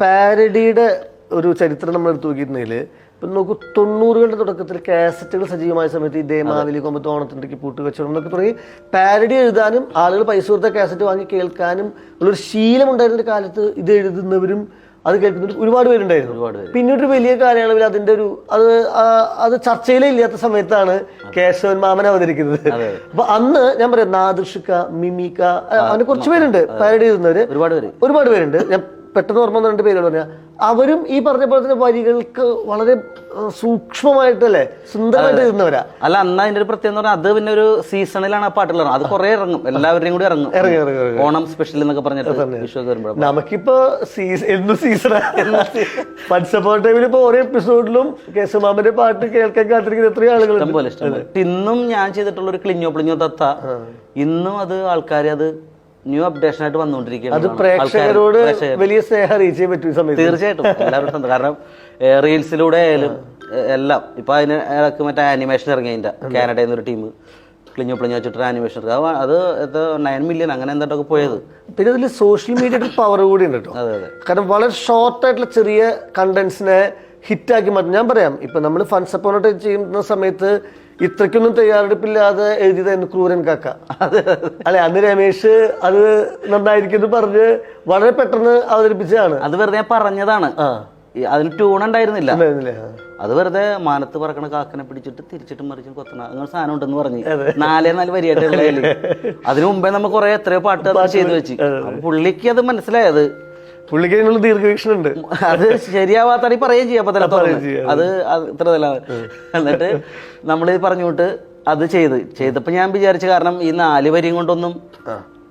പാരഡിയുടെ ഒരു ചരിത്രം നമ്മൾ എടുത്തു നോക്കിയിട്ടുണ്ടെങ്കിൽ ഇപ്പം നോക്കൂ തൊണ്ണൂറുകളുടെ തുടക്കത്തിൽ കാസറ്റുകൾ സജീവമായ സമയത്ത് ഈ ദേമാവലി കൊമ്പത്ത് ഓണത്തിന്റെ പൂട്ട് കച്ചവടം എന്നൊക്കെ തുടങ്ങി പാരഡി എഴുതാനും ആളുകൾ പൈസ കൊടുത്ത കാസറ്റ് വാങ്ങി കേൾക്കാനും ഉള്ളൊരു ശീലം ഉണ്ടായിരുന്ന കാലത്ത് ഇത് എഴുതുന്നവരും അത് കേൾക്കുന്നവർ ഒരുപാട് പേരുണ്ടായിരുന്നു. ഒരുപാട് പേര്. പിന്നീട് ഒരു വലിയ കാലയളവിൽ അതിന്റെ ഒരു അത് അത് ചർച്ചയിലേ ഇല്ലാത്ത സമയത്താണ് കേശവൻ മാമൻ അവതരിക്കുന്നത്. അപ്പൊ അന്ന് ഞാൻ പറയാം നാദൃഷിക്ക മിമിക്ക അങ്ങനെ കുറച്ച് പേരുണ്ട് പാരഡി എഴുതുന്നവര്. ഒരുപാട് പേര്. ഒരുപാട് പേരുണ്ട്. ഞാൻ പെട്ടെന്ന് ഓർമ്മ രണ്ട് പേരുകൾ പറഞ്ഞാൽ അവരും ഈ പറഞ്ഞ പോലെ തന്നെ വരികൾക്ക് വളരെ സൂക്ഷ്മമായിട്ടല്ലേ സുന്ദരമായിട്ട് എഴുതുന്നവരാ അല്ല അന്ന് അതിന്റെ ഒരു പ്രത്യേകത പറഞ്ഞാൽ അത് പിന്നെ ഒരു സീസണിലാണ് ആ പാട്ടിൽ അത് കുറെ ഇറങ്ങും. എല്ലാവരുടെയും കൂടി ഇറങ്ങും. ഇറങ്ങി ഇറങ്ങി ഇറങ്ങി. ഓണം സ്പെഷ്യൽ എന്നൊക്കെ പറഞ്ഞിട്ട് നമുക്കിപ്പോ സീസൺ എന്നും സീസണാണ് പച്ചപ്പോ ടൈമിൽ ഇപ്പൊ ഓരോ എപ്പിസോഡിലും കേശവമാമന്റെ പാട്ട് കേൾക്കാൻ കാത്തിരിക്കുന്ന എത്രയോ ആളുകൾ ഇന്നും ഞാൻ ചെയ്തിട്ടുള്ള ഒരു ക്ലിഞ്ഞോ പ്ലിഞ്ഞോ തത്ത. ഇന്നും അത് ആൾക്കാരെ അത് ന്യൂ അപ്ഡേഷൻ ആയിട്ട് വന്നുകൊണ്ടിരിക്കുകയാണ് അത് പ്രേക്ഷകരോട് വലിയ സ്നേഹം റീച്ച് ചെയ്യാൻ ഈ സമയത്ത്. തീർച്ചയായിട്ടും. എല്ലാവരും. കാരണം റീൽസിലൂടെ ആയാലും എല്ലാം. ഇപ്പൊ അതിന് ഇടയ്ക്ക് മറ്റേ ആനിമേഷൻ ഇറങ്ങി അതിന്റെ. കാനഡയിൽ നിന്ന് ഒരു ടീം ക്ലിഞ്ഞു പ്ലിഞ്ഞു വെച്ചിട്ട് ആനിമേഷൻ ഇറങ്ങി. അത് അത് നയൻ മില്യൺ അങ്ങനെ എന്തൊക്കെ പോയത്. പിന്നെ അതിൽ സോഷ്യൽ മീഡിയയുടെ പവർ കൂടി ഉണ്ട് കേട്ടോ അതെ അതെ. കാരണം വളരെ ഷോർട്ട് ആയിട്ടുള്ള ചെറിയ കണ്ടന്റ്സിനെ ഹിറ്റാക്കി മാറ്റും. ഞാൻ പറയാം ഇപ്പൊ നമ്മൾ ഫൺസ് അപ്പോണോട്ട് ചെയ്യുന്ന സമയത്ത് ഇത്രയ്ക്കൊന്നും തയ്യാറെടുപ്പില്ലാതെ എഴുതിയതായിരുന്നു ക്രൂരൻ കാക്ക. അല്ലെ അന്ന് രമേശ് അത് നന്നായിരിക്കും എന്ന് പറഞ്ഞ് വളരെ പെട്ടെന്ന് അവതരിപ്പിച്ചതാണ്. അത് വെറുതെ ഞാൻ പറഞ്ഞതാണ്. ആ. അതിന് ട്യൂൺ ഉണ്ടായിരുന്നില്ല. അത് വെറുതെ മാനത്ത് പറക്കണ കാക്കനെ പിടിച്ചിട്ട് തിരിച്ചിട്ട് മറിച്ചും കൊത്തണം അങ്ങനെ സാധനം ഉണ്ടെന്ന് പറഞ്ഞു. നാലേ നാല് വരിയായിട്ട് അതിനു മുമ്പേ നമ്മൾ കുറെ എത്രയോ പാട്ട് ചെയ്തു വെച്ച്. പുള്ളിക്ക് അത് മനസ്സിലായത് പുള്ളിക്ക് അതിനുള്ള ദീർഘവീക്ഷണം ഉണ്ട്. അത് ശരിയാവാത്ത പറയുകയും ചെയ്യാം അപ്പൊ തന്നെ അത് ഇത്ര തല എന്നിട്ട് നമ്മൾ പറഞ്ഞുകൊണ്ട് അത് ചെയ്ത്. ചെയ്തപ്പോ ഞാൻ വിചാരിച്ചു കാരണം ഈ നാല് വരിയും കൊണ്ടൊന്നും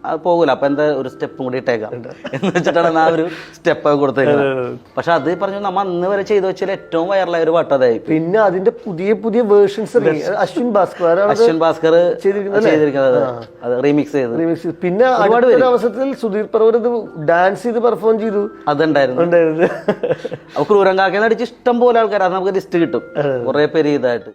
അത് പോകൂല. അപ്പൊ എന്താ ഒരു സ്റ്റെപ്പും കൂടി ഇട്ടേക്കാം. എന്ന് വെച്ചിട്ടാണ് ആ ഒരു സ്റ്റെപ്പ് കൊടുത്തേക്കുന്നത് പക്ഷെ അത് പറഞ്ഞു നമ്മ അന്ന് വരെ ചെയ്തു വെച്ചാൽ ഏറ്റവും വൈറലായ ഒരു പാട്ടതായി പിന്നെ അതിന്റെ പുതിയ പുതിയ വേർഷൻസ് അശ്വിൻ ഭാസ്കർ അശ്വിൻ ഭാസ്കർ ചെയ്തിരിക്കുന്നത് അത് റീമിക്സ് ചെയ്ത്. റീമിക്സ്. പിന്നെ അടുത്തൊരു അവസരത്തിൽ സുധീർ പ്രവർ ഇത് ഡാൻസ് ചെയ്ത് പെർഫോം ചെയ്തു. അതുണ്ടായിരുന്നു. ഉണ്ടായിരുന്നു. ക്രൂരങ്കാക്കെന്ന് അടിച്ച് ഇഷ്ടം പോലെ ആൾക്കാർ അത് നമുക്ക് ലിസ്റ്റ് കിട്ടും. കുറെ പേര് ഇതായിട്ട്.